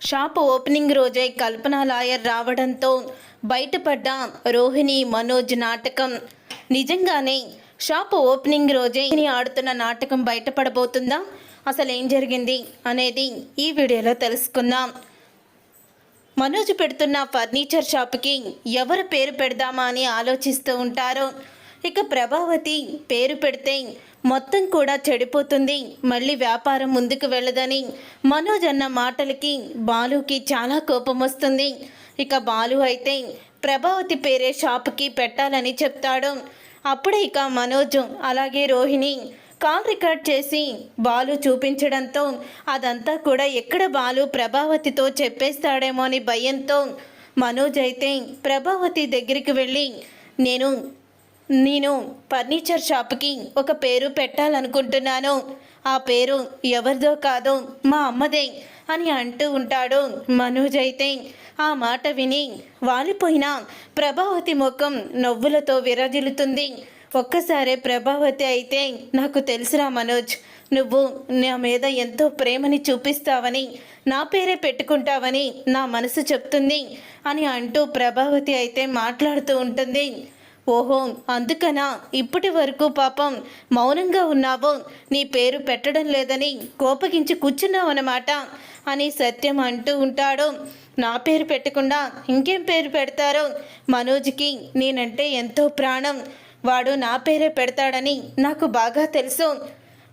Shop opening రోజే కల్పన lawyer రావడంతో బయటపడ్డ రోహిణి మనోజ్ నాటకం. నిజంగానే షాప్ ఓపెనింగ్ రోజే ఆడుతున్న నాటకం బయటపడబోతుందా? అసలు ఏం జరిగింది అనేది ఈ వీడియోలో తెలుసుకుందాం. మనోజ్ పెడుతున్న ఫర్నిచర్ షాప్కి ఎవరు పేరు పెడదామా అని ఆలోచిస్తూ ఉంటారు. ఇక ప్రభావతి పేరు పెడితే మొత్తం కూడా చెడిపోతుంది. మళ్ళీ వ్యాపారం ముందుకు వెళ్ళదని మనోజ్ అన్న మాటలకి బాలుకి చాలా కోపం వస్తుంది. ఇక బాలు అయితే ప్రభావతి పేరే షాప్కి పెట్టాలని చెప్తాడు. అప్పుడే ఇక మనోజ్ అలాగే రోహిణి కాల్ రికార్డ్ చేసి బాలు చూపించడంతో అదంతా కూడా ఎక్కడ బాలు ప్రభావతితో చెప్పేస్తాడేమో అని భయంతో మనోజ్ అయితే ప్రభావతి దగ్గరికి వెళ్ళి నేను నేను ఫర్నిచర్ షాప్కి ఒక పేరు పెట్టాలనుకుంటున్నాను. ఆ పేరు ఎవరిదో కాదో మా అమ్మదే అని అంటూ ఉంటాడు మనోజ్ అయితే. ఆ మాట విని వాలిపోయిన ప్రభావతి ముఖం నవ్వులతో విరజిల్లుతుంది. ఒక్కసారే ప్రభావతి అయితే నాకు తెలుసురా మనోజ్ నువ్వు నా మీద ఎంతో ప్రేమని చూపిస్తావని నా పేరే పెట్టుకుంటావని నా మనసు చెప్తుంది అని అంటూ ప్రభావతి అయితే మాట్లాడుతూ ఉంటుంది. ఓహో అందుకనా ఇప్పటి వరకు పాపం మౌనంగా ఉన్నావు? నీ పేరు పెట్టడం లేదని కోపగించి కూర్చున్నావన్నమాట అని సత్యం అంటూ ఉంటాడు. నా పేరు పెట్టకుండా ఇంకేం పేరు పెడతారో? మనోజ్కి నేనంటే ఎంతో ప్రాణం. వాడు నా పేరే పెడతాడని నాకు బాగా తెలుసు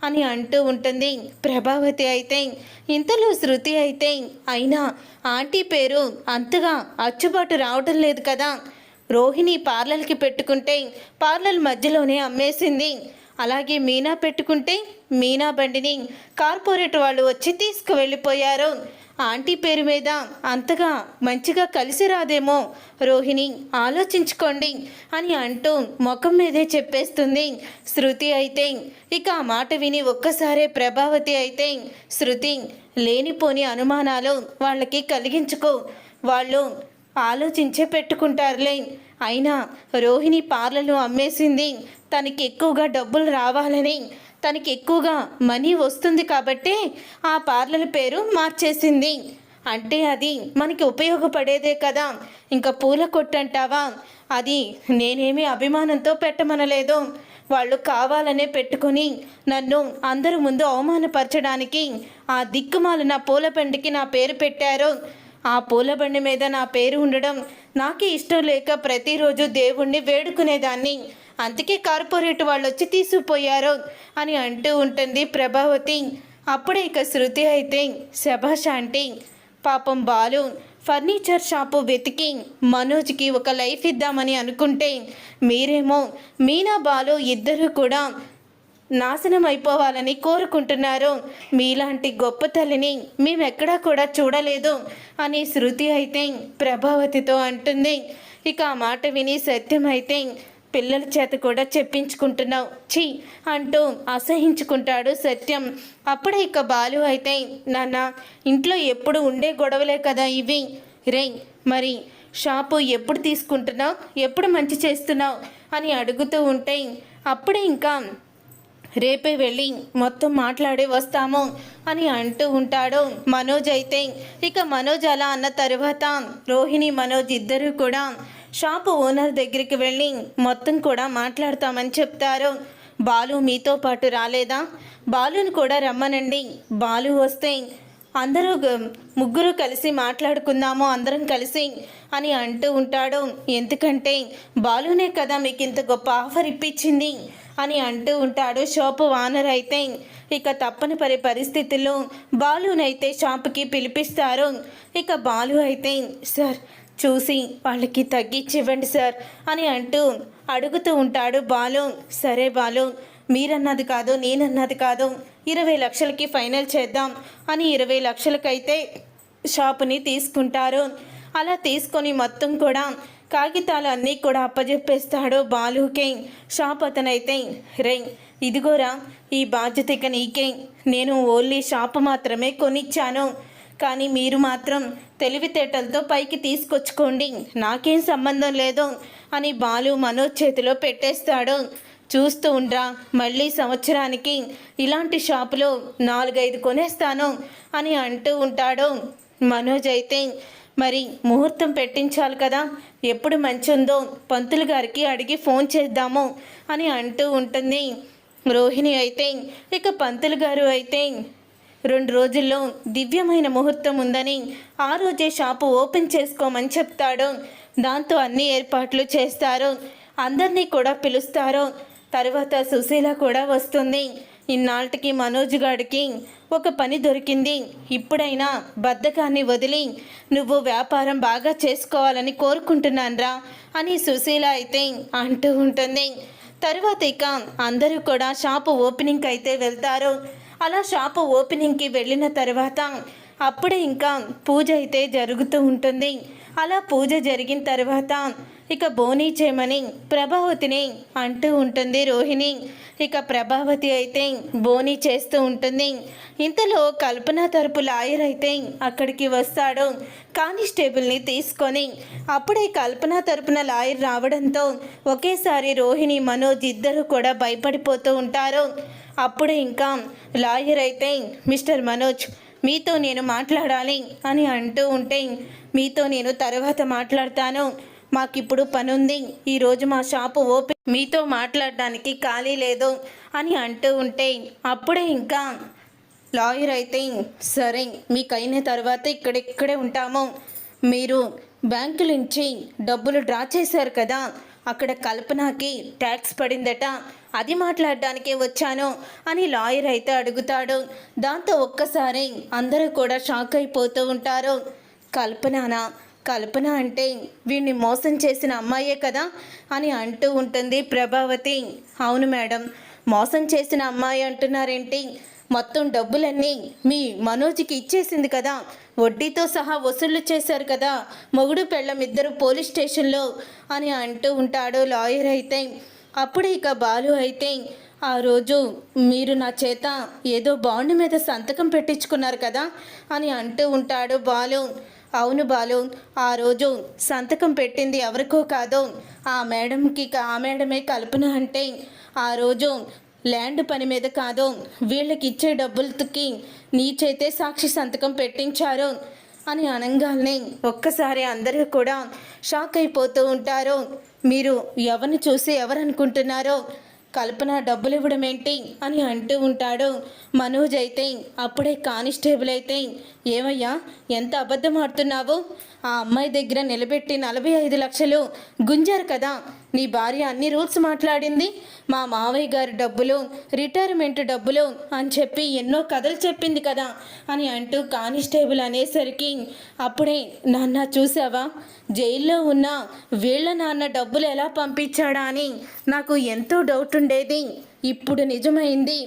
అని అంటూ ఉంటుంది. ప్రభావతి అయితే ఇంతలో శృతి అయితే అయినా ఆంటీ పేరు అంతగా అచ్చుబాటు రావటం లేదు కదా. రోహిణి పార్లర్కి పెట్టుకుంటే పార్లర్ మధ్యలోనే అమ్మేసింది. అలాగే మీనా పెట్టుకుంటే మీనా బండిని కార్పొరేట్ వాళ్ళు వచ్చి తీసుకువెళ్ళిపోయారు. ఆంటీ పేరు మీద అంతగా మంచిగా కలిసి రాదేమో రోహిణి ఆలోచించుకోండి అని అంటూ ముఖం మీదే చెప్పేస్తుంది. శృతి అయితే ఇక ఆ మాట విని ఒక్కసారే ప్రభావతి అయితే శృతి లేనిపోని అనుమానాలు వాళ్ళకి కలిగించుకో. వాళ్ళు ఆలోచించే పెట్టుకుంటారులే. అయినా రోహిణి పార్లలు అమ్మేసింది. తనకి ఎక్కువగా డబ్బులు రావాలని. తనకి ఎక్కువగా మనీ వస్తుంది కాబట్టి ఆ పార్లర్ పేరు మార్చేసింది. అంటే అది మనకి ఉపయోగపడేదే కదా. ఇంకా పూల కొట్టంటావా? అది నేనేమి అభిమానంతో పెట్టమనలేదు. వాళ్ళు కావాలనే పెట్టుకొని నన్ను అందరి ముందు అవమానపరచడానికి ఆ దిక్కుమాలు నా పూల బండికి నా పేరు పెట్టారు. ఆ పూల బండి మీద నా పేరు ఉండడం నాకే ఇష్టం లేక ప్రతిరోజు దేవుణ్ణి వేడుకునేదాన్ని. అందుకే కార్పొరేట్ వాళ్ళు వచ్చి తీసుకుపోయారు అని అంటూ ఉంటుంది ప్రభావతి. అప్పుడే ఇక శృతి అయితే శభాశాంటి పాపం బాలు ఫర్నిచర్ షాపు వెతికి మనోజ్కి ఒక లైఫ్ ఇద్దామని అనుకుంటే మీరేమో మీనా బాలు ఇద్దరు కూడా నాశనం అయిపోవాలని కోరుకుంటున్నారు. మీలాంటి గొప్ప తల్లిని మేమెక్కడా కూడా చూడలేదు అని శృతి అయితే ప్రభావతితో అంటుంది. ఇక ఆ మాట విని సత్యం అయితే పిల్లల చేత కూడా చెప్పించుకుంటున్నావు. ఛీ అంటూ అసహించుకుంటాడు సత్యం. అప్పుడే ఇక బాలు అయితే నాన్న ఇంట్లో ఎప్పుడు ఉండే గొడవలే కదా ఇవి. రే మరి షాపు ఎప్పుడు తీసుకుంటున్నావు? ఎప్పుడు మంచి చేస్తున్నావు? అని అడుగుతూ ఉంటే అప్పుడే ఇంకా రేపే వెళ్ళి మొత్తం మాట్లాడి వస్తాము అని అంటూ ఉంటాడు మనోజ్ అయితే. ఇక మనోజ్ అలా అన్న తరువాత రోహిణి మనోజ్ ఇద్దరు కూడా షాపు ఓనర్ దగ్గరికి వెళ్ళి మొత్తం కూడా మాట్లాడతామని చెప్తారు. బాలు మీతో పాటు రాలేదా? బాలుని కూడా రమ్మనండి. బాలు వస్తే అందరూ ముగ్గురు కలిసి మాట్లాడుకుందాము అందరం కలిసి అని అంటూ ఉంటాడు. ఎందుకంటే బాలునే కదా మీకు ఇంత గొప్ప ఆఫర్ ఇప్పించింది అని అంటూ ఉంటాడు షాపు వానర్ అయితే. ఇక తప్పని పరి పరిస్థితుల్లో బాలునైతే షాపుకి పిలిపిస్తారు. ఇక బాలు అయితే సార్ చూసి వాళ్ళకి తగ్గించి ఇవ్వండి సార్ అని అంటూ అడుగుతూ ఉంటాడు బాలు. సరే బాలు మీరన్నది కాదు నేనన్నది కాదు. ఇరవై లక్షలకి ఫైనల్ చేద్దాం అని ఇరవై లక్షలకైతే షాపుని తీసుకుంటారు. అలా తీసుకొని మొత్తం కూడా కాగితాలు అన్నీ కూడా అప్పజెప్పేస్తాడు బాలుకే. షాప్ అతనైతే రే ఇదిగోరా ఈ బాధ్యత ఇక నీకే. నేను ఓన్లీ షాప్ మాత్రమే కొనిచ్చాను. కానీ మీరు మాత్రం తెలివితేటలతో పైకి తీసుకొచ్చుకోండి. నాకేం సంబంధం లేదు అని బాలు మనోజ్ చేతిలో పెట్టేస్తాడు. చూస్తూ ఉండరా. మళ్ళీ సంవత్సరానికి ఇలాంటి షాపులో నాలుగైదు కొనేస్తాను అని అంటూ ఉంటాడు. మనోజ్ అయితే మరి ముహూర్తం పెట్టించాలి కదా. ఎప్పుడు మంచి ఉందో పంతులు గారికి అడిగి ఫోన్ చేద్దాము అని అంటూ ఉంటుంది. రోహిణి అయితే ఇక పంతులు గారు అయితే రెండు రోజుల్లో దివ్యమైన ముహూర్తం ఉందని ఆ రోజే షాపు ఓపెన్ చేసుకోమని చెప్తాడు. దాంతో అన్ని ఏర్పాట్లు చేస్తారు. అందరినీ కూడా పిలుస్తారు. తర్వాత సుశీల కూడా వస్తుంది. ఇన్నాళ్ళకి మనోజ్ గాడికి ఒక పని దొరికింది. ఇప్పుడైనా బద్ధకాన్ని వదిలి నువ్వు వ్యాపారం బాగా చేసుకోవాలని కోరుకుంటున్నాన్రా అని సుశీల అయితే అంటూ ఉంటుంది. తర్వాత ఇక అందరూ కూడా షాపు ఓపెనింగ్కి అయితే వెళ్తారు. అలా షాపు ఓపెనింగ్కి వెళ్ళిన తర్వాత అప్పుడే ఇంకా పూజ అయితే జరుగుతూ ఉంటుంది. అలా పూజ జరిగిన తర్వాత ఇక బోనీ చేయమని ప్రభావతిని అంటూ ఉంటుంది రోహిణి. ఇక ప్రభావతి అయితే బోనీ చేస్తూ ఉంటుంది. ఇంతలో కల్పన తరపు లాయర్ అయితే అక్కడికి వస్తాడు. కానిస్టేబుల్ని తీసుకొని అప్పుడే కల్పన తరపున లాయర్ రావడంతో ఒకేసారి రోహిణి మనోజ్ ఇద్దరు కూడా భయపడిపోతూ ఉంటారు. అప్పుడే ఇంకా లాయర్ అయితే మిస్టర్ మనోజ్ మీతో నేను మాట్లాడాలి అని అంటూ ఉంటే మీతో నేను తర్వాత మాట్లాడతాను. మాకిప్పుడు పనుంది. ఈరోజు మా షాపు ఓపెన్. మీతో మాట్లాడడానికి ఖాళీ లేదు అని అంటూ ఉంటే అప్పుడే ఇంకా లాయర్ అయితే సరే మీకు అయిన తర్వాత ఇక్కడిక్కడే ఉంటాము. మీరు బ్యాంకు నుంచి డబ్బులు డ్రా చేశారు కదా అక్కడ కల్పనకి ట్యాక్స్ పడిందట అది మాట్లాడడానికే వచ్చాను అని లాయర్ అయితే అడుగుతాడు. దాంతో ఒక్కసారి అందరూ కూడా షాక్ అయిపోతూ ఉంటారు. కల్పననా కల్పన అంటే వీడిని మోసం చేసిన అమ్మాయే కదా అని అంటూ ఉంటుంది ప్రభావతి. అవును మేడం మోసం చేసిన అమ్మాయి అంటున్నారేంటి? మొత్తం డబ్బులన్నీ మీ మనోజ్కి ఇచ్చేసింది కదా. వడ్డీతో సహా వసూలు చేశారు కదా. మొగుడు పెళ్ళం ఇద్దరు పోలీస్ స్టేషన్లో అని అంటూ ఉంటాడు లాయర్ అయితే. అప్పుడు ఇక బాలు అయితే ఆ రోజు మీరు నా చేత ఏదో బాండ్ మీద సంతకం పెట్టించుకున్నారు కదా అని అంటూ ఉంటాడు బాలు. అవును బాలు ఆ రోజు సంతకం పెట్టింది ఎవరికో కాదో. ఆ మేడంకి ఆ మేడమే కల్పన అంటే ఆ రోజు ల్యాండ్ పని మీద కాదు. వీళ్ళకి ఇచ్చే డబ్బులకి నీ చేతే సాక్షి సంతకం పెట్టించారు అని అనగానే ఒక్కసారి అందరూ కూడా షాక్ అయిపోతూ ఉంటారు. మీరు ఎవరిని చూసి ఎవరు అనుకుంటున్నారో కల్పన డబ్బులు ఇవ్వడం ఏంటి అని అంటూ ఉంటాడు. మనోజ్ అయితే అప్పుడే కానిస్టేబుల్ అయితే ఏమయ్యా ఎంత అబద్ధం ఆడుతున్నావు? ఆ అమ్మాయి దగ్గర నిలబెట్టి నలభై ఐదు లక్షలు గుంజారు కదా నీ భార్య అన్ని రూల్స్ మాట్లాడింది. మా మావయ్య గారి డబ్బులు రిటైర్మెంట్ డబ్బులు అని చెప్పి ఎన్నో కథలు చెప్పింది కదా అని అంటూ కానిస్టేబుల్ అనేసరికి అప్పుడే నాన్న చూసావా? జైల్లో ఉన్న వీళ్ళ నాన్న డబ్బులు ఎలా పంపించాడా అని నాకు ఎంతో డౌట్ ఉండేది. ఇప్పుడు నిజమైంది.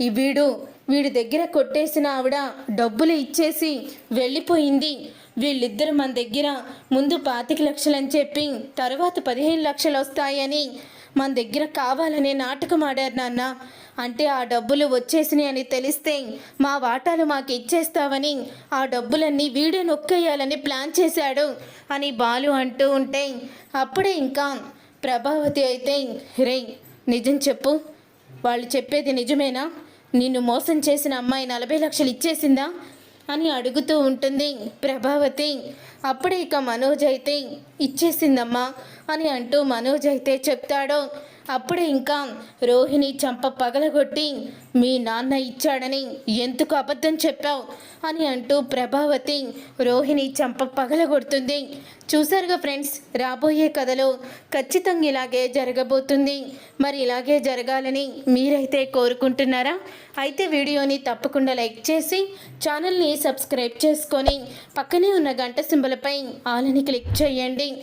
ఈ వీడు వీడి దగ్గర కొట్టేసిన ఆవిడ డబ్బులు ఇచ్చేసి వెళ్ళిపోయింది. వీళ్ళిద్దరు మన దగ్గర ముందు పాతిక లక్షలని చెప్పి తర్వాత పదిహేను లక్షలు వస్తాయని మన దగ్గర కావాలనే నాటకం ఆడారు నాన్న. అంటే ఆ డబ్బులు వచ్చేసినాయి అని తెలిస్తే మా వాటాలు మాకు ఇచ్చేస్తావని ఆ డబ్బులన్నీ వీడే నొక్కేయాలని ప్లాన్ చేశాడు అని బాలు అంటూ ఉంటే అప్పుడే ఇంకా ప్రభావతి అయితే రే నిజం చెప్పు. వాళ్ళు చెప్పేది నిజమేనా? నిన్ను మోసం చేసిన అమ్మాయి నలభై లక్షలు ఇచ్చేసిందా? అని అడుగుతూ ఉంటుంది. ప్రభావతి అప్పుడే ఇక మనోజ్ అయితే ఇచ్చేసిందమ్మా అని అంటూ మనోజ్ అయితే చెప్తాడు. అప్పుడు ఇంకా రోహిణి చంప పగలగొట్టి మీ నాన్న ఇచ్చాడని ఎందుకు అబద్ధం చెప్పావు? అని అంటూ ప్రభావతి రోహిణి చంప పగలగొడుతుంది. చూసారుగా ఫ్రెండ్స్ రాబోయే కథలో ఖచ్చితంగా ఇలాగే జరగబోతుంది. మరి ఇలాగే జరగాలని మీరైతే కోరుకుంటున్నారా? అయితే వీడియోని తప్పకుండా లైక్ చేసి ఛానల్ని సబ్స్క్రైబ్ చేసుకొని పక్కనే ఉన్న గంట సింబలపై ఆలని క్లిక్ చేయండి.